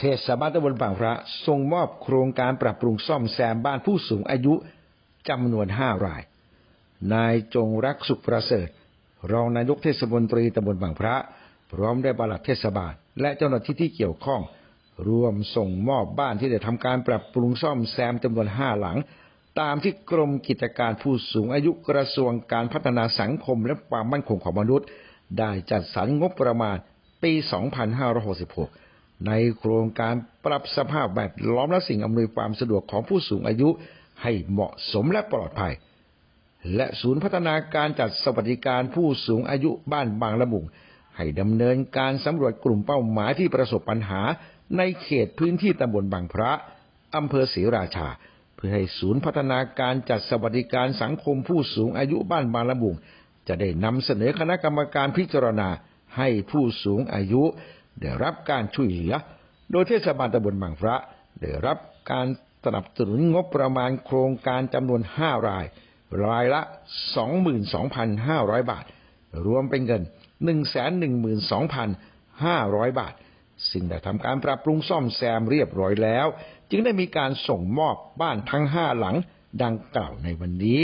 เทศบาลตำบลบางพระส่งมอบโครงการปรับปรุงซ่อมแซมบ้านผู้สูงอายุจำนวนห้าราย นายจงรักสุขประเสริฐ รองนายกเทศมนตรีตำบลบางพระ พร้อมได้วยปลัดเทศบาล และเจ้าหน้าที่ที่เกี่ยวข้องรวมส่งมอบบ้านที่ได้ทำการปรับปรุงซ่อมแซมจำนวนห้าหลัง ตามที่กรมกิจการผู้สูงอายุกระทรวงการพัฒนาสังคมและความมั่นคงของมนุษย์ ได้จัดสรรงบประมาณปี 2566 ในโครงการปรับสภาพแวดล้อมและสิ่งอำนวยความสะดวกของผู้สูงอายุให้เหมาะสมและปลอดภัย และศูนย์พัฒนาการจัดสวัสดิการผู้สูงอายุบ้านบางละมุง ให้ดำเนินการสำรวจกลุ่มเป้าหมายที่ประสบปัญหา ในเขตพื้นที่ตำบลบางพระอำเภอศรีราชา เพื่อให้ศูนย์พัฒนาการจัดสวัสดิการสังคมผู้สูงอายุบ้านบางละมุง จะได้นำเสนอคณะกรรมการพิจารณาให้ผู้สูงอายุ ได้รับการช่วยเหลือ โดยเทศบาลตำบลบางพระ ได้รับการสนับสนุนงบประมาณโครงการจำนวน 5 ราย รายละ 22,500 บาท รวมเป็นเงิน 112,500 บาท ซึ่งได้ทำการปรับปรุงซ่อมแซมเรียบร้อยแล้ว จึงได้มีการส่งมอบบ้านทั้ง 5 หลังดังกล่าวในวันนี้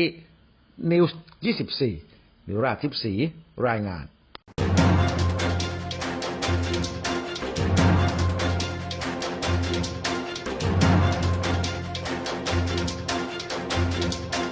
นิวส์24นิราธิปศรีรายงาน